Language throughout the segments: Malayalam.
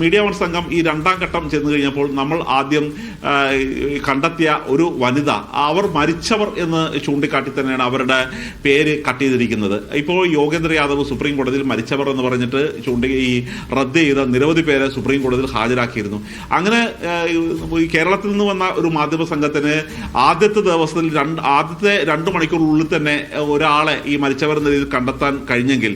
മീഡിയ വൺ സംഘം ഈ രണ്ടാം ഘട്ടം ചെന്ന് കഴിഞ്ഞപ്പോൾ നമ്മൾ ആദ്യം കണ്ടെത്തിയ ഒരു വനിത അവർ മരിച്ചവർ എന്ന് ചൂണ്ടിക്കാട്ടി തന്നെയാണ് അവരുടെ പേര് കട്ട് ചെയ്തിരിക്കുന്നത്. ഇപ്പോൾ യോഗേന്ദ്ര യാദവ് സുപ്രീം കോടതിയിൽ മരിച്ചവർ എന്ന് പറഞ്ഞിട്ട് ചൂണ്ടി ഈ റദ്ദ് ചെയ്ത നിരവധി പേരെ സുപ്രീം കോടതിയിൽ ഹാജരാക്കിയിരുന്നു. അങ്ങനെ കേരളത്തിൽ നിന്ന് വന്ന ഒരു മാധ്യമ സംഘത്തിന് ആദ്യത്തെ ദിവസത്തിൽ രണ്ട് ആദ്യത്തെ രണ്ട് മണിക്കൂറിനുള്ളിൽ തന്നെ ഒരാളെ ഈ മരിച്ചവർ എന്ന രീതിയിൽ കണ്ടെത്താൻ കഴിഞ്ഞെങ്കിൽ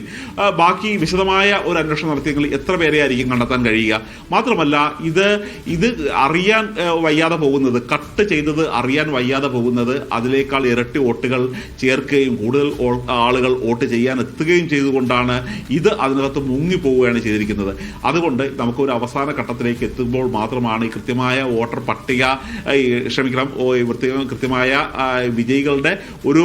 ബാക്കി വിശദമായ ഒരു അന്വേഷണം നടത്തിയെങ്കിൽ എത്ര പേരെ ആയിരിക്കും കണ്ടെത്താൻ കഴിയുക. മാത്രമല്ല ഇത് ഇത് അറിയാൻ വയ്യാതെ പോകുന്നത് കട്ട് ചെയ്തത് അറിയാൻ വയ്യാതെ പോകുന്നത് അതിനേക്കാൾ ഇരട്ടി വോട്ടുകൾ ചേർക്കുകയും കൂടുതൽ ആളുകൾ വോട്ട് ചെയ്യാൻ എത്തുകയും ചെയ്തുകൊണ്ടാണ് ഇത് അതിനകത്ത് മുങ്ങിപ്പോവുകയാണ് ചെയ്തിരിക്കുന്നത്. അതുകൊണ്ട് നമുക്ക് ഒരു അവസാന ഘട്ടത്തിലേക്ക് എത്തുമ്പോൾ മാത്രമാണ് ഈ കൃത്യമായ വോട്ടർ പട്ടിക ക്ഷമിക്കണം കൃത്യമായ വിജയികളുടെ ഒരു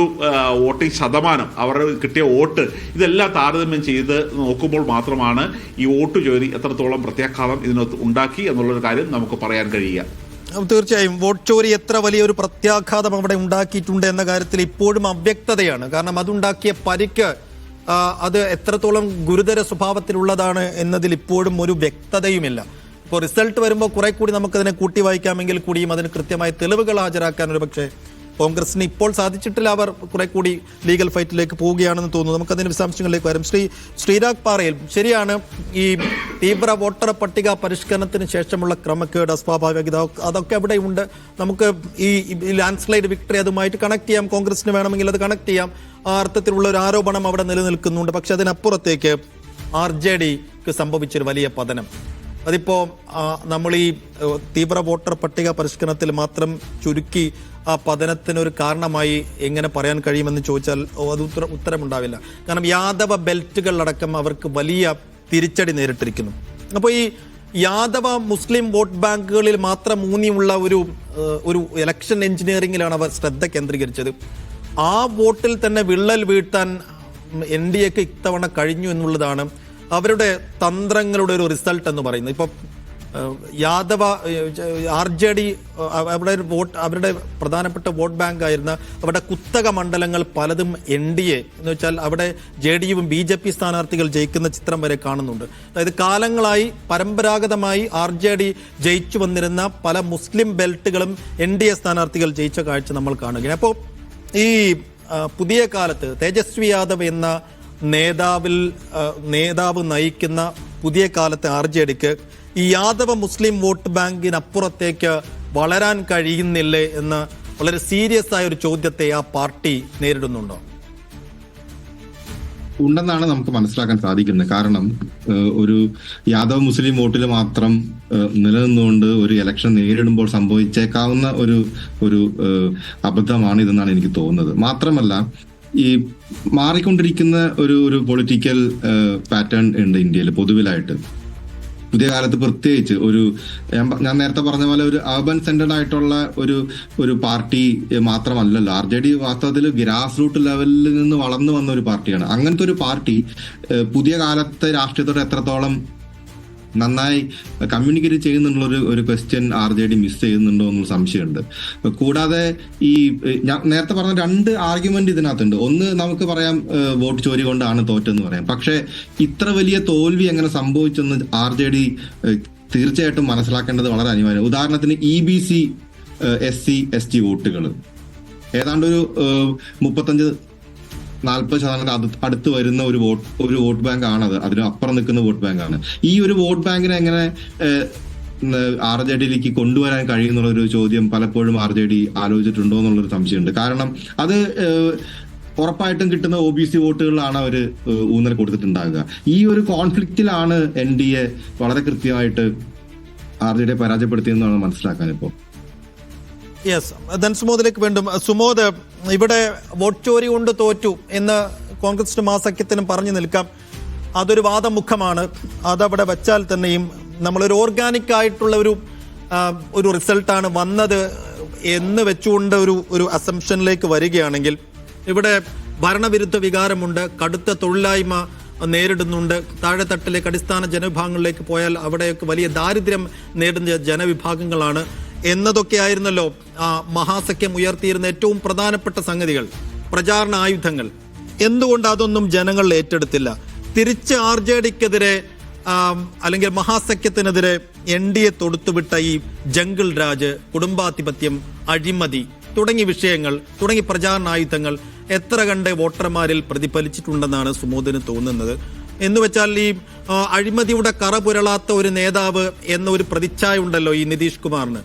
വോട്ടിംഗ് ശതമാനം അവരുടെ കിട്ടിയ വോട്ട് ഇതെല്ലാം താരതമ്യം ചെയ്ത് നോക്കുമ്പോൾ മാത്രമാണ് ഈ വോട്ട് ജോലി എത്രത്തോളം പ്രത്യാഘാതം ഇതിനകത്ത് ഉണ്ടാക്കി എന്നുള്ളൊരു കാര്യം നമുക്ക് പറയാൻ കഴിയുക. തീർച്ചയായും വോട്ട് ചോരി എത്ര വലിയൊരു പ്രത്യാഘാതം അവിടെ ഉണ്ടാക്കിയിട്ടുണ്ട് എന്ന കാര്യത്തിൽ ഇപ്പോഴും അവ്യക്തതയാണ്. കാരണം അതുണ്ടാക്കിയ പരിക്ക് അത് എത്രത്തോളം ഗുരുതര സ്വഭാവത്തിലുള്ളതാണ് എന്നതിൽ ഇപ്പോഴും ഒരു വ്യക്തതയുമില്ല. ഇപ്പോൾ റിസൾട്ട് വരുമ്പോൾ കുറെ കൂടി നമുക്കതിനെ കൂട്ടി വായിക്കാമെങ്കിൽ കൂടിയും അതിന് കൃത്യമായ തെളിവുകൾ ഹാജരാക്കാൻ ഒരു പക്ഷേ കോൺഗ്രസിന് ഇപ്പോൾ സാധിച്ചിട്ടില്ല അവർ കുറെ കൂടി ലീഗൽ ഫൈറ്റിലേക്ക് പോവുകയാണെന്ന് തോന്നുന്നു. നമുക്കതിന് വിശദാംശങ്ങളിലേക്ക് വരും. ശ്രീ ശ്രീരാഗ് പാറയിൽ ശരിയാണ് ഈ തീവ്ര വോട്ടർ പട്ടിക പരിഷ്കരണത്തിന് ശേഷമുള്ള ക്രമക്കേട് അസ്വാഭാവികത. അതൊക്കെ അവിടെ ഉണ്ട് നമുക്ക് ഈ ലാൻഡ് സ്ലൈഡ് വിക്ടറി അതുമായിട്ട് കണക്ട് ചെയ്യാം. കോൺഗ്രസിന് വേണമെങ്കിൽ അത് കണക്ട് ചെയ്യാം. ആ അർത്ഥത്തിലുള്ള ഒരു ആരോപണം അവിടെ നിലനിൽക്കുന്നുണ്ട്. പക്ഷെ അതിനപ്പുറത്തേക്ക് ആർ ജെ ഡിക്ക് സംഭവിച്ചൊരു വലിയ പതനം. അതിപ്പോ നമ്മൾ ഈ തീവ്ര വോട്ടർ പട്ടിക പരിഷ്കരണത്തിൽ മാത്രം ചുരുക്കി ആ പതനത്തിന് ഒരു കാരണമായി എങ്ങനെ പറയാൻ കഴിയുമെന്ന് ചോദിച്ചാൽ അത് ഉത്തര ഉത്തരമുണ്ടാവില്ല. കാരണം യാദവ ബെൽറ്റുകളടക്കം അവർക്ക് വലിയ തിരിച്ചടി നേരിട്ടിരിക്കുന്നു. അപ്പോൾ ഈ യാദവ മുസ്ലിം വോട്ട് ബാങ്കുകളിൽ മാത്രം ഊന്നിയുള്ള ഒരു ഒരു ഇലക്ഷൻ എഞ്ചിനീയറിംഗിലാണ് അവർ ശ്രദ്ധ കേന്ദ്രീകരിച്ചത്. ആ വോട്ടിൽ തന്നെ വിള്ളൽ വീഴ്ത്താൻ എൻ ഡി എക്ക് ഇത്തവണ കഴിഞ്ഞു എന്നുള്ളതാണ് അവരുടെ തന്ത്രങ്ങളുടെ ഒരു റിസൾട്ട് എന്ന് പറയുന്നത്. ഇപ്പം യാദവ ആർ ജെ ഡി അവരുടെ ഒരു വോട്ട് അവരുടെ പ്രധാനപ്പെട്ട വോട്ട് ബാങ്ക് ആയിരുന്ന അവരുടെ കുത്തക മണ്ഡലങ്ങൾ പലതും എൻ ഡി എ എന്ന് വെച്ചാൽ അവിടെ ജെ ഡി യുവും ബി ജെ പി സ്ഥാനാർത്ഥികൾ ജയിക്കുന്ന ചിത്രം വരെ കാണുന്നുണ്ട്. അതായത് കാലങ്ങളായി പരമ്പരാഗതമായി ആർ ജെ ഡി ജയിച്ചു വന്നിരുന്ന പല മുസ്ലിം ബെൽറ്റുകളും എൻ ഡി എ സ്ഥാനാർത്ഥികൾ ജയിച്ച കാഴ്ച നമ്മൾ കാണുകയാണ്. അപ്പോൾ ഈ പുതിയ കാലത്ത് തേജസ്വി യാദവ് എന്ന നേതാവിൽ നേതാവ് നയിക്കുന്ന പുതിയ കാലത്തെ ആർ ജെ ഡിക്ക് ഈ യാദവ മുസ്ലിം വോട്ട് ബാങ്കിനപ്പുറത്തേക്ക് വളരാൻ കഴിയുന്നില്ലേ എന്ന് വളരെ സീരിയസ് ആയ ഒരു ചോദ്യത്തെ ആ പാർട്ടി നേരിടുന്നുണ്ടോ? ഉണ്ടെന്നാണ് നമുക്ക് മനസ്സിലാക്കാൻ സാധിക്കുന്നത്. കാരണം ഒരു യാദവ് മുസ്ലിം വോട്ടിൽ മാത്രം നിലനിന്നുകൊണ്ട് ഒരു ഇലക്ഷൻ നേരിടുമ്പോൾ സംഭവിച്ചേക്കാവുന്ന ഒരു ഒരു അബദ്ധമാണ് ഇതെന്നാണ് എനിക്ക് തോന്നുന്നത്. മാത്രമല്ല ഈ മാറിക്കൊണ്ടിരിക്കുന്ന ഒരു ഒരു പൊളിറ്റിക്കൽ പാറ്റേൺ ഉണ്ട് ഇന്ത്യയിൽ പൊതുവിലായിട്ട്. പുതിയ കാലത്ത് പ്രത്യേകിച്ച് ഒരു ഞാൻ നേരത്തെ പറഞ്ഞ പോലെ ഒരു അർബൻ സെന്റർഡ് ആയിട്ടുള്ള ഒരു ഒരു പാർട്ടി മാത്രമല്ലല്ലോ. ആർ ജെ ഡി വാസ്തവത്തിൽ ഗ്രാസ് റൂട്ട് ലെവലിൽ നിന്ന് വളർന്നു വന്ന ഒരു പാർട്ടിയാണ്. അങ്ങനത്തെ ഒരു പാർട്ടി പുതിയ കാലത്തെ രാഷ്ട്രീയത്തോട് എത്രത്തോളം നന്നായി കമ്മ്യൂണിക്കേറ്റ് ചെയ്യുന്നുള്ളൊരു ഒരു question R J D miss ചെയ്യുന്നുണ്ടോ എന്നുള്ള സംശയമുണ്ട്. കൂടാതെ ഈ ഞാൻ നേരത്തെ പറഞ്ഞ രണ്ട് ആർഗ്യുമെന്റ് ഇതിനകത്തുണ്ട്. ഒന്ന് നമുക്ക് പറയാം വോട്ട് ചോരി കൊണ്ടാണ് തോറ്റെന്ന് പറയാം. പക്ഷേ ഇത്ര വലിയ തോൽവി എങ്ങനെ സംഭവിച്ചെന്ന് ആർ ജെ ഡി തീർച്ചയായിട്ടും മനസ്സിലാക്കേണ്ടത് വളരെ അനിവാര്യം. ഉദാഹരണത്തിന് E B C S C S T വോട്ടുകൾ ഏതാണ്ട് ഒരു മുപ്പത്തഞ്ച് നാൽപ്പത് ശതമാനം അത് അടുത്ത് വരുന്ന ഒരു വോട്ട് ഒരു വോട്ട് ബാങ്ക് ആണത്. അതിന് അപ്പുറം നിൽക്കുന്ന വോട്ട് ബാങ്ക് ആണ്. ഈ ഒരു വോട്ട് ബാങ്കിനെ എങ്ങനെ ആർ ജെ ഡിയിലേക്ക് കൊണ്ടുവരാൻ കഴിയുന്നുള്ള ഒരു ചോദ്യം പലപ്പോഴും ആർ ജെ ഡി ആലോചിച്ചിട്ടുണ്ടോ എന്നുള്ളൊരു സംശയമുണ്ട്. കാരണം അത് ഉറപ്പായിട്ടും കിട്ടുന്ന ഒ ബി സി വോട്ടുകളിലാണ് അവർ ഊന്നൽ കൊടുത്തിട്ടുണ്ടാകുക. ഈ ഒരു കോൺഫ്ലിക്റ്റിലാണ് എൻ ഡി എ വളരെ കൃത്യമായിട്ട് ആർ ജെ ഡിയെ പരാജയപ്പെടുത്തിയെന്നാണ് മനസ്സിലാക്കാൻ ഇപ്പോൾ. യെസ് ധൻസുമോദിലേക്ക് വീണ്ടും സുമോദ് ഇവിടെ വോട്ട് ചോരി കൊണ്ട് തോറ്റു എന്ന് കോൺഗ്രസിനും ആ സഖ്യത്തിനും പറഞ്ഞു നിൽക്കാം. അതൊരു വാദമുഖമാണ്. അതവിടെ വച്ചാൽ തന്നെയും നമ്മളൊരു ഓർഗാനിക് ആയിട്ടുള്ള ഒരു ഒരു റിസൾട്ടാണ് വന്നത് എന്ന് വെച്ചുകൊണ്ട് ഒരു ഒരു അസംഷനിലേക്ക് വരികയാണെങ്കിൽ ഇവിടെ ഭരണവിരുദ്ധ വികാരമുണ്ട് കടുത്ത തൊഴിലായ്മ നേരിടുന്നുണ്ട്. താഴെത്തട്ടിലേക്ക് അടിസ്ഥാന ജനവിഭാഗങ്ങളിലേക്ക് പോയാൽ അവിടെയൊക്കെ വലിയ ദാരിദ്ര്യം നേരിടുന്ന ജനവിഭാഗങ്ങളാണ്. എന്നതൊക്കെ ആയിരുന്നല്ലോ ആ മഹാസഖ്യം ഉയർത്തിയിരുന്ന ഏറ്റവും പ്രധാനപ്പെട്ട സംഗതികൾ പ്രചാരണ ആയുധങ്ങൾ. എന്തുകൊണ്ട് അതൊന്നും ജനങ്ങൾ ഏറ്റെടുത്തില്ല? തിരിച്ച് ആർ ജെ ഡിക്കെതിരെ അല്ലെങ്കിൽ മഹാസഖ്യത്തിനെതിരെ എൻ ഡി എ തൊടുത്തുവിട്ട ഈ ജംഗിൾ രാജ് കുടുംബാധിപത്യം അഴിമതി തുടങ്ങിയ വിഷയങ്ങൾ തുടങ്ങിയ പ്രചാരണായുധങ്ങൾ എത്ര കണ്ട് വോട്ടർമാരിൽ പ്രതിഫലിച്ചിട്ടുണ്ടെന്നാണ് സുമോദിന് തോന്നുന്നത്. എന്ന് വെച്ചാൽ ഈ അഴിമതിയുടെ കറ പുരളാത്ത ഒരു നേതാവ് എന്നൊരു പ്രതിച്ഛായ ഉണ്ടല്ലോ ഈ നിതീഷ് കുമാറിന്.